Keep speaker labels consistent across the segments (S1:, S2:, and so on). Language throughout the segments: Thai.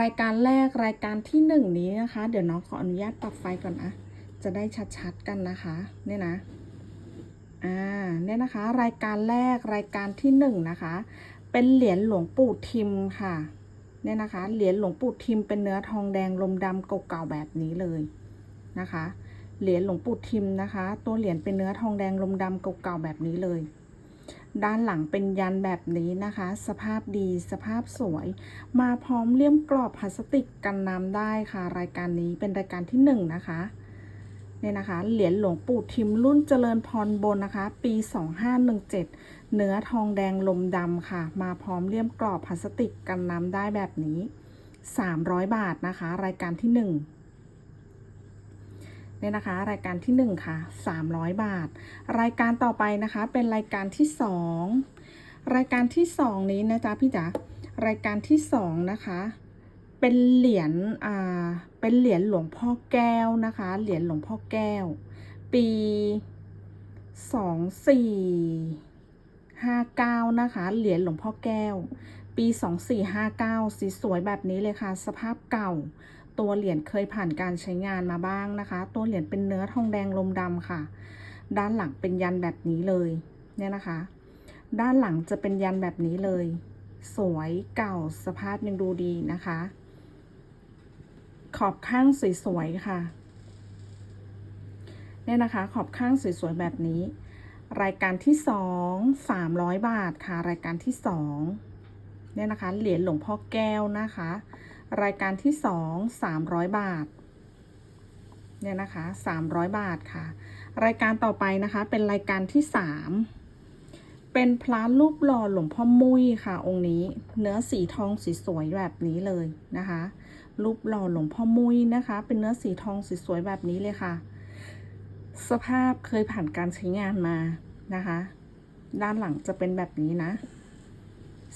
S1: รายการแรกรายการที่หนึ่งนี้นะคะ เดี๋ยวน้องขออนุญาตปรับไฟก่อนนะ จะได้ชัดๆกันนะคะ เนี่ยนะ อ่า เนี่ยนะคะ รายการแรกรายการที่หนึ่งนะคะ เป็นเหรียญหลวงปู่ทิมค่ะ เนี่ยนะคะ เหรียญหลวงปู่ทิมเป็นเนื้อทองแดงลมดำเก่าๆแบบนี้เลยนะคะ เหรียญหลวงปู่ทิมนะคะ ตัวเหรียญเป็นเนื้อทองแดงลมดำเก่าๆแบบนี้เลย ด้านหลังเป็นยันแบบนี้นะคะ สภาพดีสภาพสวย มาพร้อมเลี่ยมกรอบพลาสติกกันน้ำได้ค่ะ รายการนี้เป็นรายการที่หนึ่งนะคะเนี่ยนะคะ เหรียญหลวงปู่ทิมรุ่นเจริญพรบนนะคะ ปี 2517 เนื้อทองแดงลมดำค่ะ มาพร้อมเลี่ยมกรอบพลาสติกกันน้ำได้แบบนี้ 300 บาทนะคะ รายการที่หนึ่ง เนี่ยนะคะ รายการที่หนึ่งค่ะ 300 บาท รายการต่อไปนะคะเป็นรายการที่สองรายการที่สองนี้นะจ๊ะพี่จ๋ารายการที่สองนะคะเป็นเหรียญอ่าเป็นเหรียญหลวงพ่อแก้วนะคะ เหรียญหลวงพ่อแก้ว ปีสองสี่ห้าเก้านะคะ เหรียญหลวงพ่อแก้ว ปีสองสี่ห้าเก้าสีสวยแบบนี้เลยค่ะ สภาพเก่า ตัวเหรียญเคยผ่านการใช้งานมาบ้างนะคะ ตัวเหรียญเป็นเนื้อทองแดงลมดำค่ะ ด้านหลังเป็นยันแบบนี้เลยเนี่ยนะคะ ด้านหลังจะเป็นยันแบบนี้เลย สวยเก่าสภาพยังดูดีนะคะ ขอบข้างสวยๆค่ะเนี่ยนะคะ ขอบข้างสวยๆแบบนี้ รายการที่สองสามร้อยบาทค่ะ รายการที่สองเนี่ยนะคะ เหรียญหลวงพ่อแก้วนะคะ รายการที่สองสามร้อยบาท เนี่ยนะคะสามร้อยบาทค่ะ รายการต่อไปนะคะ เป็นรายการที่สามเป็นพระรูปหล่อหลวงพ่อมุ้ยค่ะ องค์นี้ เนื้อสีทองสีสวยแบบนี้เลยนะคะ รูปหล่อหลวงพ่อมุ้ยนะคะ เป็นเนื้อสีทองสีสวยแบบนี้เลยค่ะ สภาพเคยผ่านการใช้งานมานะคะ ด้านหลังจะเป็นแบบนี้นะ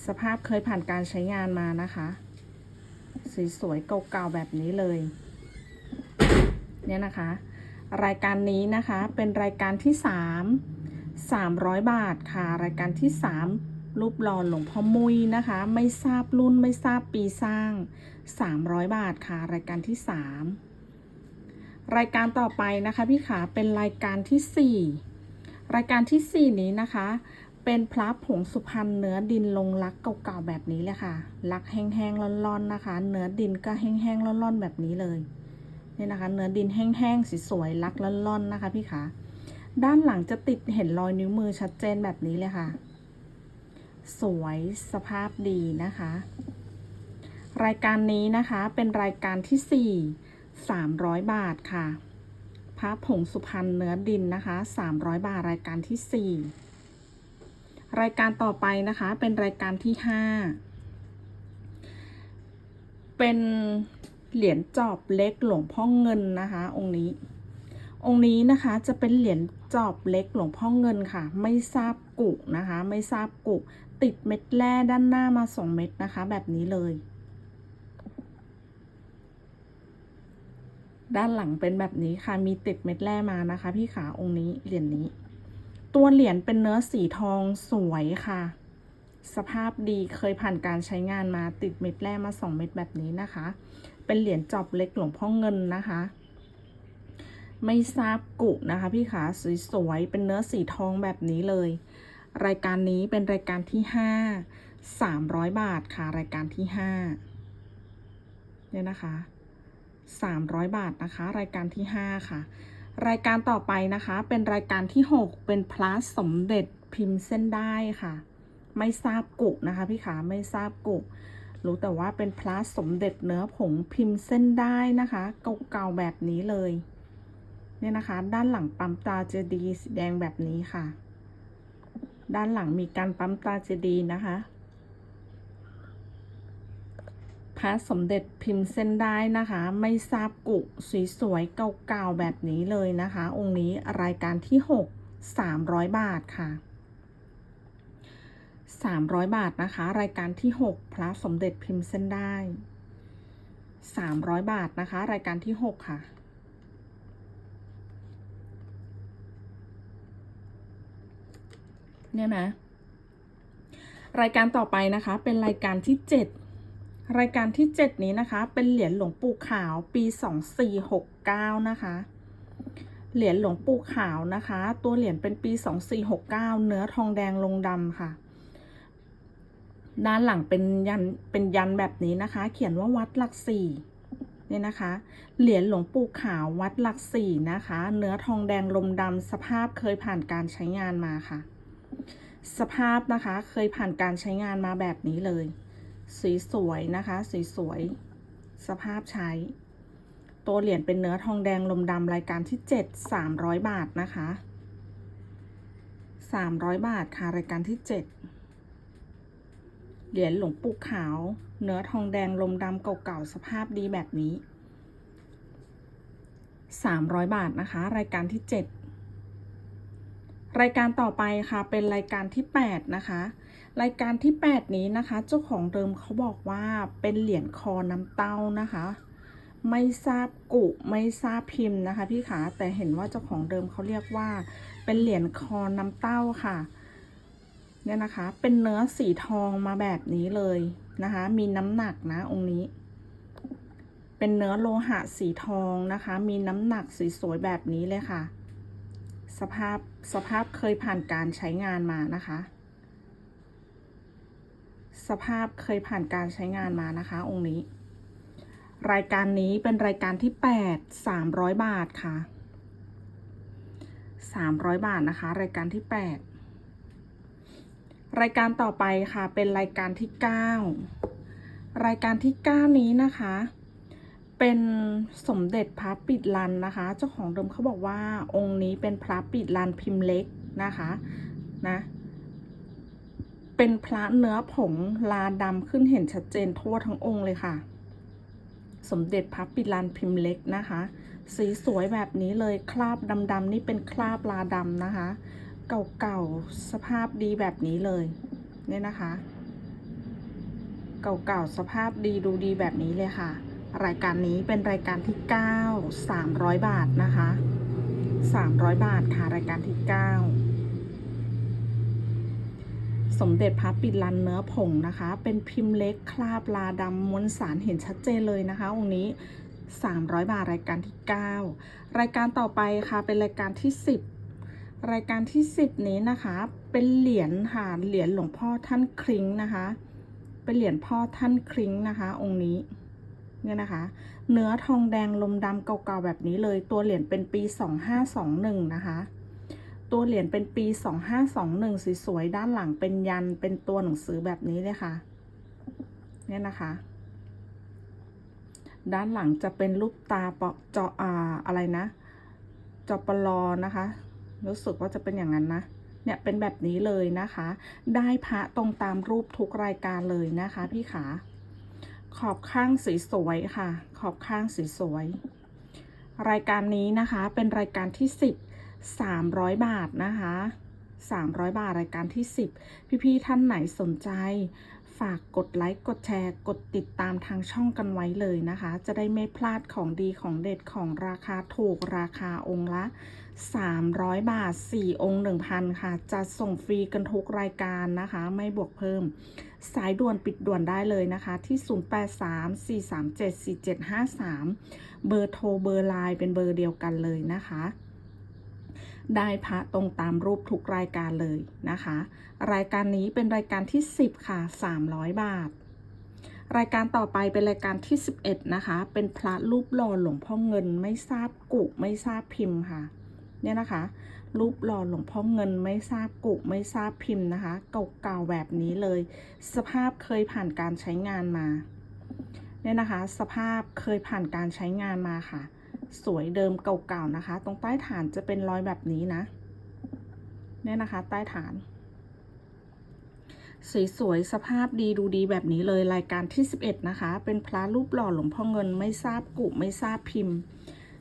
S1: สภาพเคยผ่านการใช้งานมานะคะ สีสวยเก่าๆแบบนี้เลย เนี่ยนะคะ รายการนี้นะคะเป็นรายการที่สามสามร้อยบาทค่ะ รายการที่สามรูปหล่อหลวงพ่อมุยนะคะ ไม่ทราบรุ่นไม่ทราบปีสร้างสามร้อยบาทค่ะ รายการที่สามรายการต่อไปนะคะพี่ขาเป็นรายการที่สี่รายการที่สี่นี้นะคะ เป็นพระผงสุพรรณเนื้อดินลงรักเก่าๆแบบนี้เลยค่ะ รักแห้งๆร้อนๆนะคะ เนื้อดินก็แห้งๆร้อนๆแบบนี้เลยนี่นะคะ เนื้อดินแห้งๆสีสวยลักล่อนๆนะคะ พี่ขาด้านหลังจะติดเห็นรอยนิ้วมือชัดเจนแบบนี้เลยค่ะ สวยสภาพดีนะคะ รายการนี้นะคะเป็นรายการที่สี่สามร้อยบาทค่ะพระผงสุพรรณเนื้อดินนะคะสามร้อยบาทรายการที่สี่ รายการต่อไปนะคะเป็นรายการที่ห้าเป็นเหรียญจอบเล็กหลวงพ่อเงินนะคะ องค์นี้ องค์นี้นะคะจะเป็นเหรียญจอบเล็กหลวงพ่อเงินค่ะ ไม่ทราบกุนะคะ ไม่ทราบกุติดเม็ดแร่ด้านหน้ามาสองเม็ดนะคะ แบบนี้เลย ด้านหลังเป็นแบบนี้ค่ะมีติดเม็ดแร่มานะคะ พี่ขาองค์นี้เหรียญนี้ ตัวเหรียญเป็นเนื้อสีทองสวยค่ะ สภาพดีเคยผ่านการใช้งานมาติดเม็ดแร่มาสองเม็ดแบบนี้นะคะ เป็นเหรียญจอบเล็กหลวงพ่อเงินนะคะ ไม่ทราบกุนะคะ พี่ขาสวยๆเป็นเนื้อสีทองแบบนี้เลย รายการนี้เป็นรายการที่ห้าสามร้อยบาทค่ะ รายการที่ห้าเนี่ยนะคะสามร้อยบาทนะคะ รายการที่ห้าค่ะ รายการต่อไปนะคะ เป็นรายการที่หกเป็นพระสมเด็จพิมพ์เส้นได้ค่ะ ไม่ทราบกุนะคะพี่ขาไม่ทราบกุรู้แต่ว่าเป็นพระสมเด็จเนื้อผงพิมพ์เส้นได้นะคะเก่าๆแบบนี้เลย เนี่ยนะคะ ด้านหลังปั๊มตาเจดีสีแดงแบบนี้ค่ะ ด้านหลังมีการปั๊มตาเจดีนะคะ พระสมเด็จพิมพ์เส้นได้นะคะ ไม่ทราบกุสวยๆเก่าๆแบบนี้เลยนะคะ องค์นี้รายการที่หกสามร้อยบาทค่ะสามร้อยบาทนะคะ รายการที่หกพระสมเด็จพิมพ์เส้นได้สามร้อยบาทนะคะ รายการที่หกค่ะเนี่ยนะ รายการต่อไปนะคะเป็นรายการที่เจ็ด รายการที่ 7 นี้นะคะ เป็นเหรียญหลวงปู่ขาวปี 2469 นะคะ เหรียญหลวงปู่ขาวนะคะ ตัวเหรียญเป็นปี 2469 เนื้อทองแดงลงดำค่ะ ด้านหลังเป็นยันเป็นยันแบบนี้นะคะ เขียนว่าวัดหลักสี่เนี่ยนะคะ เหรียญหลวงปู่ขาววัดหลักสี่นะคะ เนื้อทองแดงลมดำสภาพเคยผ่านการใช้งานมาค่ะ สภาพนะคะเคยผ่านการใช้งานมาแบบนี้เลย สีสวยนะคะ สีสวย สภาพใช้ ตัวเหรียญเป็นเนื้อทองแดงลมดำรายการที่ 7 300 บาทนะคะ 300 บาทค่ะ รายการที่ 7 เหรียญหลวงปู่ขาว เนื้อทองแดงลมดำเก่าๆ สภาพดีแบบนี้ 300 บาทนะคะ รายการที่ 7 รายการต่อไปค่ะเป็นรายการที่ 8 นะคะ รายการที่ 8 นี้นะคะ เจ้าของเดิมเขาบอกว่าเป็นเหรียญคอน้ำเต้านะคะ ไม่ทราบกุไม่ทราบพิมพ์นะคะพี่ขาแต่เห็นว่าเจ้าของเดิมเขาเรียกว่า เป็นเหรียญคอน้ำเต้าค่ะเนี่ยนะคะ เป็นเนื้อสีทองมาแบบนี้เลยนะคะ มีน้ำหนักนะองค์นี้ เป็นเนื้อโลหะสีทองนะคะ มีน้ำหนักสวยๆแบบนี้เลยค่ะ สภาพสภาพเคยผ่านการใช้งานมานะคะ สภาพเคยผ่านการใช้งานมานะคะ องค์นี้ รายการนี้เป็นรายการที่ 8 300 บาทค่ะ 300 บาทนะคะ รายการที่ 8 รายการต่อไปค่ะเป็นรายการที่ 9 รายการที่ 9 นี้นะคะ เป็นสมเด็จพระปิดลันนะคะ เจ้าของเดิมเขาบอกว่าองค์นี้เป็นพระปิดลันพิมพ์เล็กนะคะนะเป็นพระเนื้อผงลาดำขึ้นเห็นชัดเจนทั่วทั้งองค์เลยค่ะ สมเด็จพระปิดลันพิมพ์เล็กนะคะ สีสวยแบบนี้เลยคราบดำๆนี่เป็นคราบลาดำนะคะ เก่าๆสภาพดีแบบนี้เลยเนี่ยนะคะ เก่าๆสภาพดีดูดีแบบนี้เลยค่ะ รายการนี้เป็นรายการที่ 9 300 บาทนะคะ 300 บาทค่ะรายการที่ 9 สมเด็จพระปิดลันเนื้อผงนะคะ เป็นพิมพ์เล็กคราบลาดำมวลสารเห็นชัดเจนเลยนะคะ องค์นี้ 300 บาทรายการที่ 9 รายการต่อไปค่ะเป็นรายการที่ 10 รายการที่ 10 นี้นะคะ เป็นเหรียญค่ะเหรียญหลวงพ่อท่านคริงนะคะ เป็นเหรียญพ่อท่านคริงนะคะ องค์นี้ เนี่ยนะคะ เนื้อทองแดงลมดำเก่าๆแบบนี้เลย ตัวเหรียญเป็นปี 2521 นะคะ ตัวเหรียญเป็นปี 2521สีสวยๆ ด้านหลังเป็นยันเป็นตัวหนังสือแบบนี้เลยค่ะ เนี่ยนะคะ ด้านหลังจะเป็นรูปตาเปาะจาะอ่าอะไรนะจอปลอนะคะ รู้สึกว่าจะเป็นอย่างนั้นนะเนี่ยเป็นแบบนี้เลยนะคะ ได้พระตรงตามรูปทุกรายการเลยนะคะพี่ขา ขอบข้างสีสวยค่ะ ขอบข้างสีสวยรายการนี้นะคะเป็นรายการที่ 10 300 บาทนะคะ 300 บาทรายการที่ 10 พี่ๆท่านไหนสนใจ ฝากกดไลค์กดแชร์ กดติดตามทางช่องกันไว้เลยนะคะ จะได้ไม่พลาดของดีของเด็ดของราคาถูกราคาองค์ละ 300 บาท 4 องค์ 1,000 ค่ะจะส่งฟรีกันทุกรายการนะคะ ไม่บวกเพิ่ม สายด่วนปิดด่วนได้เลยนะคะ ที่ 0834374753 เบอร์โทรเบอร์ไลน์เป็นเบอร์เดียวกันเลยนะคะ ได้พระตรงตามรูปทุกรายการเลยนะคะ รายการนี้เป็นรายการที่ 10 ค่ะ 300 บาทรายการต่อไปเป็นรายการที่ 11 นะคะ เป็นพระรูปหล่อหลวงพ่อเงินไม่ทราบกุไม่ทราบพิมพ์ค่ะ เนี่ยนะคะ รูปหล่อหลวงพ่อเงินไม่ทราบกุไม่ทราบพิมพ์นะคะ เก่าๆแบบนี้เลย สภาพเคยผ่านการใช้งานมาเนี่ยนะคะ สภาพเคยผ่านการใช้งานมาค่ะ สวยเดิมเก่าๆนะคะ ตรงใต้ฐานจะเป็นรอยแบบนี้นะเนี่ยนะคะ ใต้ฐานสสวยสภาพดีดูดีแบบนี้เลยรายการที่ 11 นะคะ เป็นพระรูปหล่อหลวงพ่อเงินไม่ทราบกุไม่ทราบพิมพ์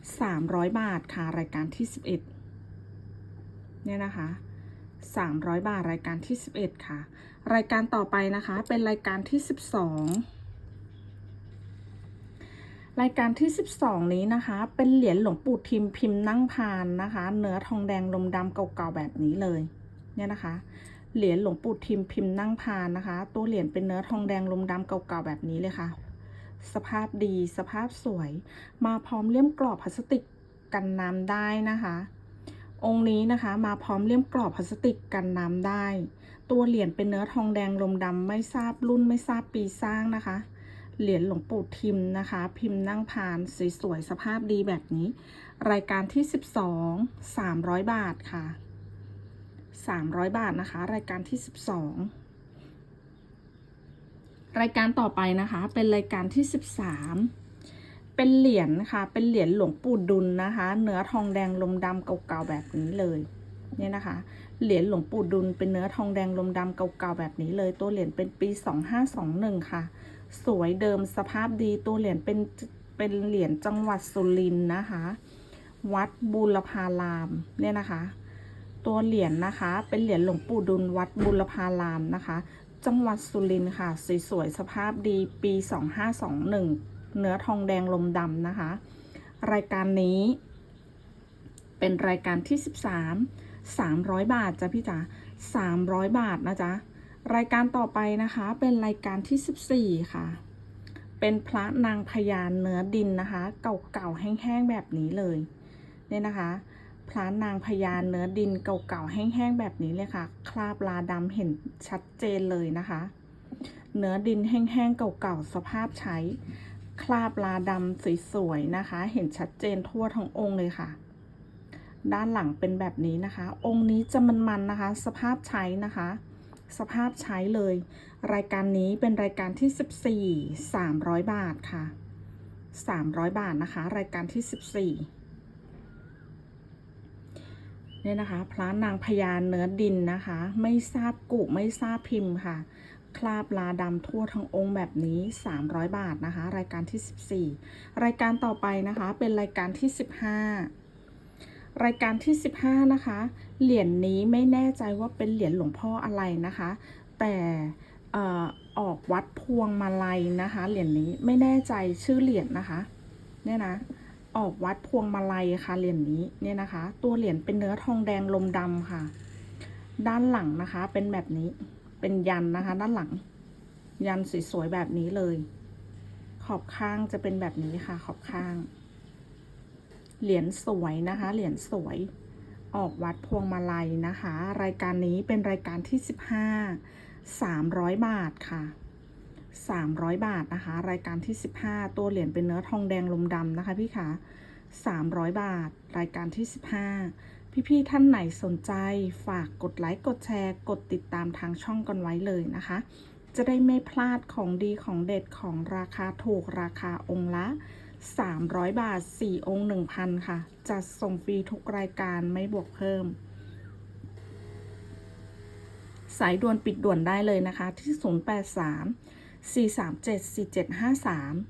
S1: 300 บาทค่ะ รายการที่ 11 เนี่ยนะคะ 300 บาทรายการที่ 11 ค่ะ รายการต่อไปนะคะเป็นรายการที่ 12 รายการที่ 12 นี้นะคะ เป็นเหรียญหลวงปู่ทิมพิมพ์นั่งพานนะคะ เนื้อทองแดงลมดำเก่าๆแบบนี้เลย เนี่ยนะคะ เหรียญหลวงปู่ทิมพิมพ์นั่งพานนะคะ ตัวเหรียญเป็นเนื้อทองแดงลมดำเก่าๆแบบนี้เลยค่ะ สภาพดีสภาพสวย มาพร้อมเลี่ยมกรอบพลาสติกกันน้ำได้นะคะ องค์นี้นะคะมาพร้อมเลี่ยมกรอบพลาสติกกันน้ำได้ ตัวเหรียญเป็นเนื้อทองแดงลมดำไม่ทราบรุ่นไม่ทราบปีสร้างนะคะ เหรียญหลวงปู่ทิมนะคะ พิมพ์นั่งพานสวยๆสภาพดีแบบนี้ รายการที่ 12 300 บาทค่ะ 300 บาทนะคะ รายการที่ 12 รายการต่อไปนะคะ เป็นรายการที่ 13 เป็นเหรียญค่ะเป็นเหรียญหลวงปู่ดุลนะคะ เนื้อทองแดงลมดำเก่าๆแบบนี้เลยเนี่ยนะคะ เหรียญหลวงปู่ดุลเป็นเนื้อทองแดงลมดำเก่าๆแบบนี้เลย ตัวเหรียญเป็นปี 2521 ค่ะ สวยเดิมสภาพดีตัวเหรียญเป็นเป็นเหรียญจังหวัดสุรินทร์นะคะ วัดบูรพารามเนี่ยนะคะ ตัวเหรียญนะคะ เป็นเหรียญหลวงปู่ดุลวัดบุรพารามนะคะ จังหวัดสุรินทร์ค่ะ สวยๆ สภาพดีปี 2521 เนื้อทองแดงลมดำนะคะ รายการนี้ เป็นรายการที่ 13 300 บาทจ้ะพี่จ๋า300 บาทนะจ๊ะ รายการต่อไปนะคะ เป็นรายการที่ 14 ค่ะ เป็นพระนางพญาเนื้อดินนะคะ เก่าๆ แห้งๆ แบบนี้เลย เนี่ยนะคะ พระนางพญาเนื้อดินเก่าๆแห้งๆแบบนี้เลยค่ะ คราบลาดำเห็นชัดเจนเลยนะคะ เนื้อดินแห้งๆเก่าๆสภาพใช้ คราบลาดำสวยๆนะคะ เห็นชัดเจนทั่วทั้งองค์เลยค่ะ ด้านหลังเป็นแบบนี้นะคะ องค์นี้จะมันๆนะคะ สภาพใช้นะคะสภาพใช้เลย รายการนี้เป็นรายการที่ 14 300 บาทค่ะ 300 บาทนะคะ รายการที่ 14 เนี่ยนะคะพระนางพญาเนื้อดินนะคะ ไม่ทราบกุไม่ทราบพิมพ์ค่ะ คราบลาดำทั่วทั้งองค์แบบนี้ 300 บาทนะคะ รายการที่ 14 รายการต่อไปนะคะ เป็นรายการที่ 15 รายการที่ 15 นะคะ เหรียญนนี้ไม่แน่ใจว่าเป็นเหรียญหลวงพ่ออะไรนะคะ แต่ออกวัดพวงมาลัยนะคะ เหรียญนนี้ไม่แน่ใจชื่อเหรียญนะคะ เนี่ยนะ ออกวัดพวงมาลัยค่ะเหรียญนนี้เนี่ยนะคะ ตัวเหรียญเป็นเนื้อทองแดงลมดำค่ะ ด้านหลังนะคะ เป็นแบบนี้เป็นยันนะคะ ด้านหลัง ยันสวยๆแบบนี้เลย ขอบข้างจะเป็นแบบนี้ค่ะ ขอบข้าง เหรียญสวยนะคะ เหรียญสวย ออกวัดพวงมาลัยนะคะ รายการนี้เป็นรายการที่ 15 300 บาทค่ะ 300 บาทนะคะ รายการที่ 15 ตัวเหรียญเป็นเนื้อทองแดงลมดำนะคะพี่คะ300 บาท รายการที่ 15 พี่ๆท่านไหนสนใจฝากกดไลค์กดแชร์กดติดตามทางช่องกันไว้เลยนะคะ จะได้ไม่พลาดของดีของเด็ดของราคาถูกราคาองค์ละ 300 บาท 4 องค์ 1,000 ค่ะ จัดส่งฟรีทุกรายการไม่บวกเพิ่ม สายด่วนปิดด่วนได้เลยนะคะที่ 083 437 4753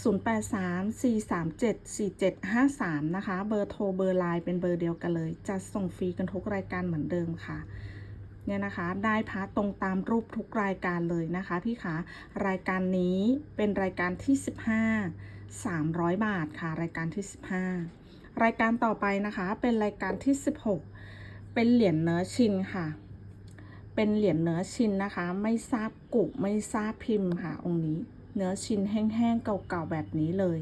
S1: 083 437 4753 นะคะ เบอร์โทรเบอร์ไลน์เป็นเบอร์เดียวกันเลย จัดส่งฟรีกันทุกรายการเหมือนเดิมค่ะเนี่ยนะคะ ได้พระตรงตามรูปทุกรายการเลยนะคะพี่คะรายการนี้เป็นรายการที่ 15 300 บาทค่ะ รายการที่ 15 รายการต่อไปนะคะ เป็นรายการที่ 16 เป็นเหรียญเนื้อชินค่ะ เป็นเหรียญเนื้อชินนะคะ ไม่ทราบกุไม่ทราบพิมพ์ค่ะ องค์นี้ เนื้อชินแห้งๆเก่าๆแบบนี้เลย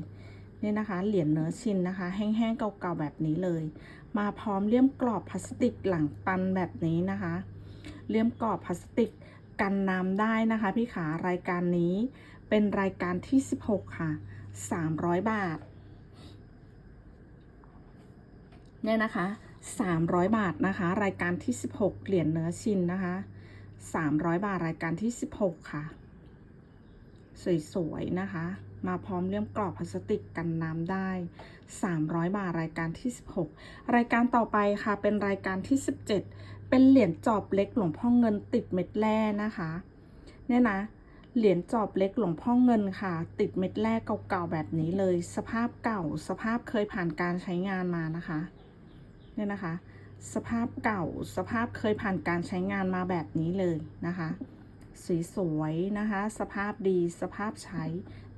S1: เนี่ยนะคะ เหรียญเนื้อชินนะคะ แห้งๆเก่าๆแบบนี้เลย มาพร้อมเลี่ยมกรอบพลาสติกหลังปันแบบนี้นะคะ เลี่ยมกรอบพลาสติกกันน้ำได้นะคะ พี่ขารายการนี้เป็นรายการที่ 16 ค่ะ 300 บาทเนี่ยนะคะ 300 บาทนะคะ รายการที่ 16 เหรียญเนื้อชินนะคะ 300 บาทรายการที่ 16 ค่ะ สวยๆนะคะ มาพร้อมเลี่ยมกรอบพลาสติกกันน้ำได้ 300 บาทรายการที่ 16 รายการต่อไปค่ะ เป็นรายการที่ 17 เป็นเหรียญจอบเล็กหลวงพ่อเงินติดเม็ดแร่นะคะเนี่ยนะเหรียญจอบเล็กหลวงพ่อเงินค่ะ ติดเม็ดแร่เก่าๆแบบนี้เลย สภาพเก่าสภาพเคยผ่านการใช้งานมานะคะ เนี่ยนะคะ สภาพเก่าสภาพเคยผ่านการใช้งานมาแบบนี้เลยนะคะ สีสวยนะคะ สภาพดีสภาพใช้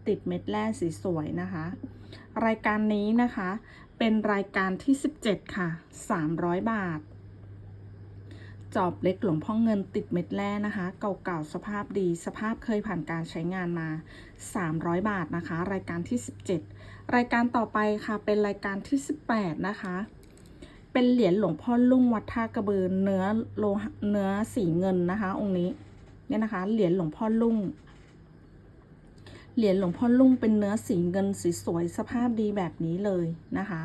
S1: ติดเม็ดแร่สีสวยนะคะ รายการนี้นะคะ เป็นรายการที่ 17 ค่ะ 300 บาท จอบเล็กหลวงพ่อเงินติดเม็ดแร่นะคะ เก่าๆสภาพดีสภาพเคยผ่านการใช้งานมา 300 บาทนะคะ รายการที่ 17 รายการต่อไปค่ะเป็นรายการที่ 18 นะคะ เป็นเหรียญหลวงพ่อลุ่งวัดท่ากระเบือเนื้อโลหะเนื้อสีเงินนะคะ องค์นี้เนี่ยนะคะ เหรียญหลวงพ่อลุ่งเหรียญหลวงพ่อลุ่งเป็นเนื้อสีเงินสีสวยสภาพดีแบบนี้เลยนะคะ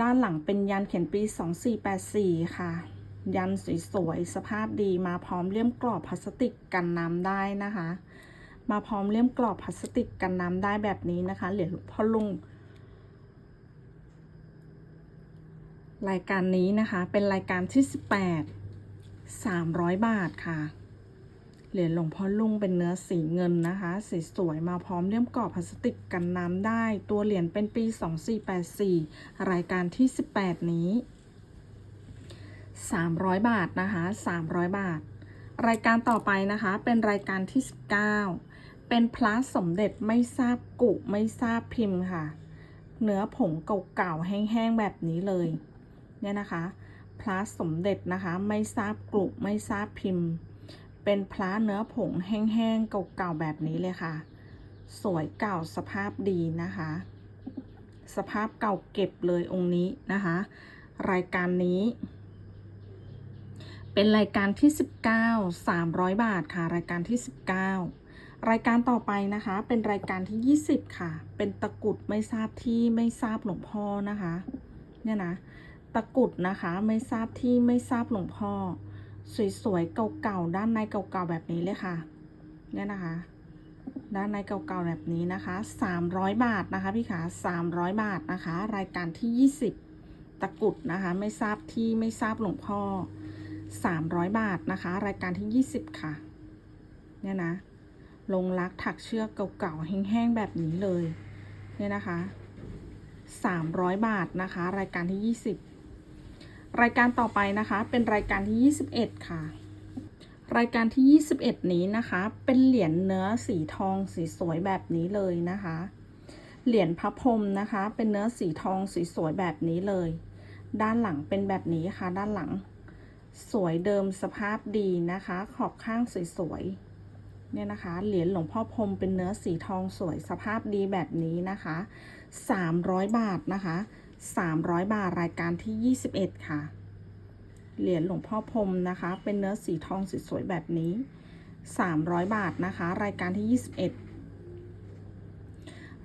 S1: ด้านหลังเป็นยันเขียนปี 2484 ค่ะ ยันสวยๆสภาพดีมาพร้อมเลี่ยมกรอบพลาสติกกันน้ำได้นะคะ มาพร้อมเลี่ยมกรอบพลาสติกกันน้ำได้แบบนี้นะคะ เหรียญหลวงพ่อลุง รายการนี้นะคะเป็นรายการที่ 18 300 บาทค่ะ เหรียญหลวงพ่อลุงเป็นเนื้อสีเงินนะคะ สีสวยมาพร้อมเลี่ยมกรอบพลาสติกกันน้ำได้ ตัวเหรียญเป็นปี 2484 รายการที่ 18 นี้ 300 บาทนะคะ 300 บาท รายการต่อไปนะคะเป็นรายการที่ 19 เป็นพระสมเด็จไม่ทราบกุไม่ทราบพิมพ์ค่ะ เนื้อผงเก่าๆแห้งๆแบบนี้เลย เนี่ยนะคะพระสมเด็จนะคะไม่ทราบกรุไม่ทราบพิมพ์ เป็นพระเนื้อผงแห้งๆเก่าๆแบบนี้เลยค่ะ สวยเก่าสภาพดีนะคะ สภาพเก่าเก็บเลยองค์นี้นะคะ รายการนี้ เป็นรายการที่ 19 300 บาทค่ะ รายการที่ 19 รายการต่อไปนะคะ เป็นรายการที่ 20 ค่ะ เป็นตะกุดไม่ทราบที่ไม่ทราบหลวงพ่อนะคะ เนี่ยนะะกุดนะคะ ไม่ทราบที่ไม่ทราบหลวงพ่อ สวยๆเก่าๆด้านในเก่าๆแบบนี้เลยค่ะ เนี่ยนะคะ ด้านในเก่าๆแบบนี้นะคะ300 บาทนะคะพี่ขา300 บาทนะคะ รายการที่ 20 ตะกุดนะคะ ไม่ทราบที่ไม่ทราบหลวงพ่อ 300 บาทนะคะ รายการที่ 20 ค่ะ เนี่ยนะลงรักถักเชือกเก่าๆแห้งๆแบบนี้เลย เนี่ยนะคะ 300 บาทนะคะ รายการที่ 20 รายการต่อไปนะคะเป็นรายการที่ 21 ค่ะ รายการที่ 21 นี้นะคะ เป็นเหรียญเนื้อสีทองสีสวยแบบนี้เลยนะคะ เหรียญพระพรมนะคะ เป็นเนื้อสีทองสีสวยแบบนี้เลย ด้านหลังเป็นแบบนี้ค่ะ ด้านหลัง สวยเดิมสภาพดีนะคะ ขอบข้างสวยๆเนี่ยนะคะ เหรียญหลวงพ่อพรมเป็นเนื้อสีทองสวยสภาพดีแบบนี้นะคะ 300 บาทนะคะ 300 บาทรายการที่ 21 ค่ะ เหรียญหลวงพ่อพรมนะคะ เป็นเนื้อสีทองสวยๆแบบนี้ 300 บาทนะคะ รายการที่ 21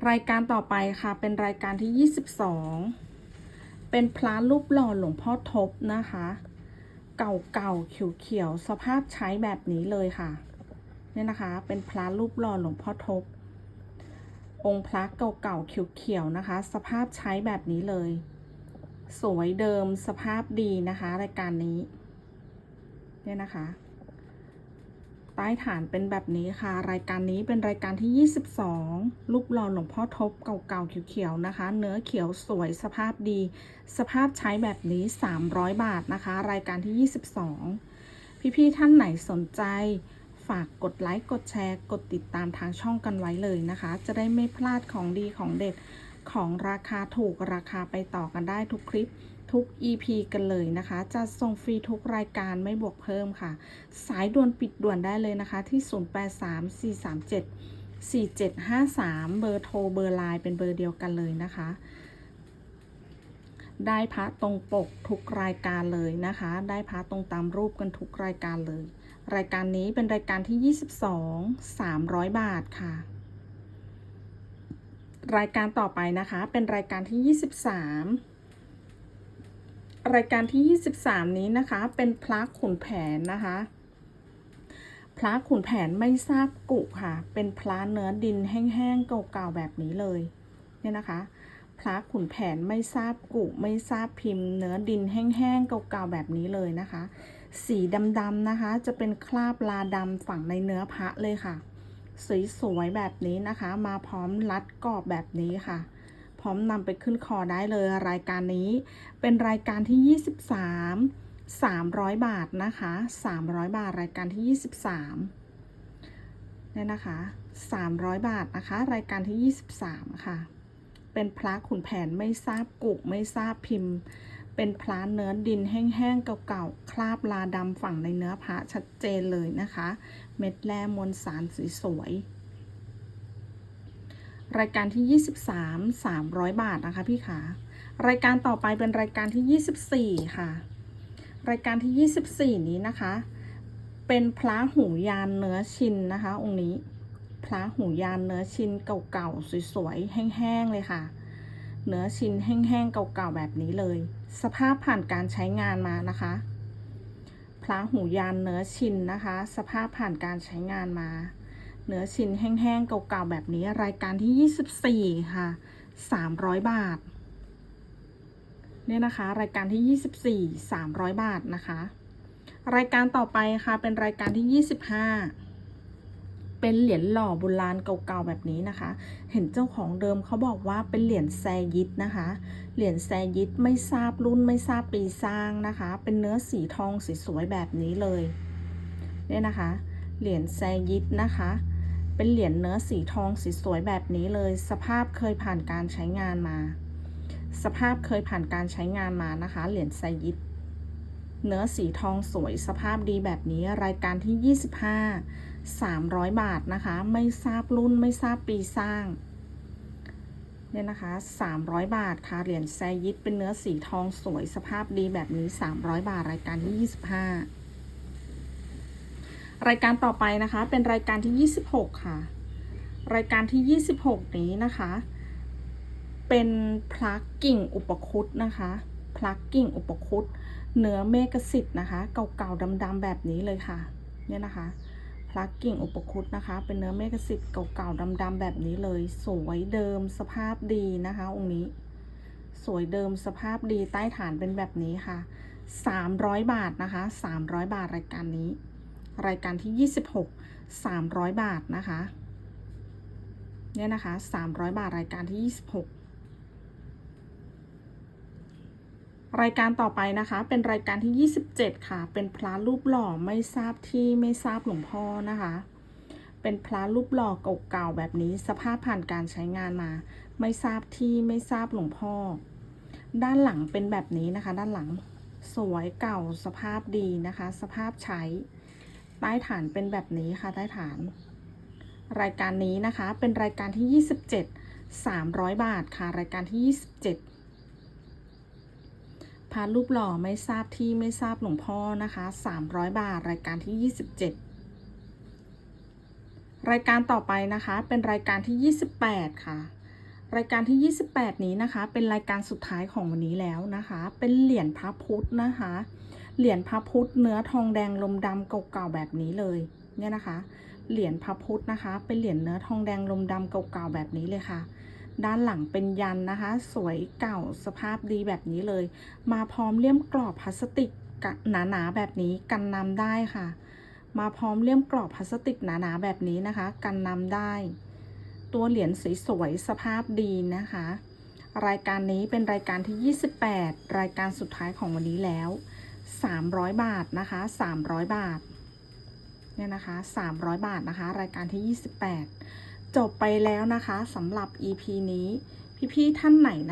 S1: รายการต่อไปค่ะ เป็นรายการที่ 22 เป็นพระรูปหล่อหลวงพ่อทบนะคะ เก่าๆเขียวๆสภาพใช้แบบนี้เลยค่ะ เนี่ยนะคะ เป็นพระรูปหล่อหลวงพ่อทบ องค์พระเก่าๆเขียวๆนะคะ สภาพใช้แบบนี้เลย สวยเดิมสภาพดีนะคะรายการนี้เนี่ยนะคะ ใต้ฐานเป็นแบบนี้ค่ะ รายการนี้เป็นรายการที่ 22 รูปหล่อหลวงพ่อทบเก่าๆเขียวๆนะคะ เนื้อเขียวสวยสภาพดี สภาพใช้แบบนี้ 300 บาทนะคะ รายการที่ 22 พี่ๆท่านไหนสนใจ ฝากกดไลค์ กดแชร์ กดติดตามทางช่องกันไว้เลยนะคะ จะได้ไม่พลาดของดีของเด็ดของราคาถูกราคาไปต่อกันได้ทุกคลิปทุก EP กันเลยนะคะ จะส่งฟรีทุกรายการไม่บวกเพิ่มค่ะ สายด่วนปิดด่วนได้เลยนะคะ ที่ 083437 4753 เบอร์โทรเบอร์ไลน์เป็นเบอร์เดียวกันเลยนะคะ ได้พระตรงปกทุกรายการเลยนะคะ ได้พระตรงตามรูปกันทุกรายการเลย รายการนี้เป็นรายการที่ 22 300 บาทค่ะ รายการต่อไปนะคะเป็นรายการที่ 23 รายการที่ 23 นี้นะคะ เป็นพระขุนแผนนะคะ พระขุนแผนไม่ทราบกุค่ะ เป็นพระเนื้อดินแห้งๆเก่าๆแบบนี้เลยเนี่ยนะคะพระขุนแผนไม่ทราบกุไม่ทราบพิมพ์ เนื้อดินแห้งๆเก่าๆแบบนี้เลยนะคะ สีดำๆนะคะ จะเป็นคราบลาดำฝังในเนื้อพระเลยค่ะ สวยๆแบบนี้นะคะ มาพร้อมรัดกรอบแบบนี้ค่ะ พร้อมนำไปขึ้นคอได้เลยรายการนี้ เป็นรายการที่ 23 300 บาทนะคะ 300 บาทรายการที่ 23เนี่ยนะคะ 300 บาทนะคะ รายการที่ 23 ค่ะ เป็นพระขุนแผนไม่ทราบกุไม่ทราบพิมพ์ เป็นพระเนื้อดินแห้งๆ เก่าๆ คราบลาดำฝั่งในเนื้อพระชัดเจนเลยนะคะ เม็ดแร่มวลสารสวยๆ รายการที่ 23 300 บาทนะคะพี่ขารายการต่อไปเป็นรายการที่ 24 ค่ะ รายการที่ 24 นี้นะคะ เป็นพระหูยานเนื้อชินนะคะ องค์นี้พระหูยานเนื้อชินเก่าๆ สวยๆ แห้งๆ เลยค่ะ เนื้อชินแห้งๆ เก่าๆ แบบนี้เลย สภาพผ่านการใช้งานมานะคะพระหูยานเนื้อชินนะคะ สภาพผ่านการใช้งานมา เนื้อชินแห้งๆเก่าๆแบบนี้รายการที่ 24 ค่ะ 300 บาทเนี่ยนะคะ รายการที่ 24 300 บาทนะคะ รายการต่อไปค่ะเป็นรายการที่ 25 เป็นเหรียญหล่อโบราณเก่าๆแบบนี้นะคะ เห็นเจ้าของเดิมเขาบอกว่าเป็นเหรียญแซยิดนะคะ เหรียญแซยิดไม่ทราบรุ่นไม่ทราบปีสร้างนะคะ เป็นเนื้อสีทองสสวยๆแบบนี้เลยเนี่ยนะคะ เหรียญแซยิดนะคะ เป็นเหรียญเนื้อสีทองสสวยๆแบบนี้เลย สภาพเคยผ่านการใช้งานมา สภาพเคยผ่านการใช้งานมานะคะ เหรียญแซยิดเนื้อสีทองสวยสภาพดีแบบนี้รายการที่ 25 300 บาทนะคะ ไม่ทราบรุ่นไม่ทราบปีสร้างเนี่ยนะคะ 300 บาทค่ะ เหรียญแซยิดเป็นเนื้อสีทองสวยสภาพดีแบบนี้ 300 บาทรายการที่ 25 รายการต่อไปนะคะ เป็นรายการที่ 26 ค่ะ รายการที่ 26 นี้นะคะ เป็นพลักกิ่งอุปคุตนะคะพลักกิ่งอุปคุตเนื้อเมกสิทธ์นะคะ เก่าๆดำๆแบบนี้เลยค่ะ เนี่ยนะคะ ลักกิ่งอุปคุตนะคะ เป็นเนื้อเมกสิทธิ์เก่าๆดำๆแบบนี้เลย สวยเดิมสภาพดีนะคะ องค์นี้ สวยเดิมสภาพดีใต้ฐานเป็นแบบนี้ค่ะ 300 บาทนะคะ 300 บาทรายการนี้ รายการที่ 26 300 บาทนะคะเนี่ยนะคะ 300 บาทรายการที่ 26 รายการต่อไปนะคะ เป็นรายการที่ 27 ค่ะ เป็นพระรูปหล่อไม่ทราบที่ไม่ทราบหลวงพ่อนะคะ เป็นพระรูปหล่อเก่าๆแบบนี้สภาพผ่านการใช้งานมา ไม่ทราบที่ไม่ทราบหลวงพ่อ ด้านหลังเป็นแบบนี้นะคะ ด้านหลังสวยเก่าสภาพดีนะคะ สภาพใช้ ใต้ฐานเป็นแบบนี้ค่ะ ใต้ฐาน รายการนี้นะคะเป็นรายการที่ 27 300 บาทค่ะ รายการที่ 27 พารูปหล่อไม่ทราบที่ไม่ทราบหลวงพ่อนะคะ300 บาทรายการที่ 27 รายการต่อไปนะคะเป็นรายการที่ 28 ค่ะ รายการที่ 28 นี้นะคะ เป็นรายการสุดท้ายของวันนี้แล้วนะคะ เป็นเหรียญพระพุทธนะคะ เหรียญพระพุทธเนื้อทองแดงลมดำเก่าๆแบบนี้เลยเนี่ยนะคะ เหรียญพระพุทธนะคะ เป็นเหรียญเนื้อทองแดงลมดำเก่าๆแบบนี้เลยค่ะ ด้านหลังเป็นยันนะคะ สวยเก่าสภาพดีแบบนี้เลย มาพร้อมเลี่ยมกรอบพลาสติกหนาๆแบบนี้กันน้ำได้ค่ะ มาพร้อมเลี่ยมกรอบพลาสติกหนาๆแบบนี้นะคะ กันน้ำได้ ตัวเหรียญสวยๆสภาพดีนะคะ รายการนี้เป็นรายการที่ 28 รายการสุดท้ายของวันนี้แล้ว 300 บาทนะคะ 300 บาทเนี่ยนะคะ 300 บาทนะคะ รายการที่ 28 จบไปแล้วนะคะสำหรับ EP นี้ พี่ๆท่านไหนนะคะ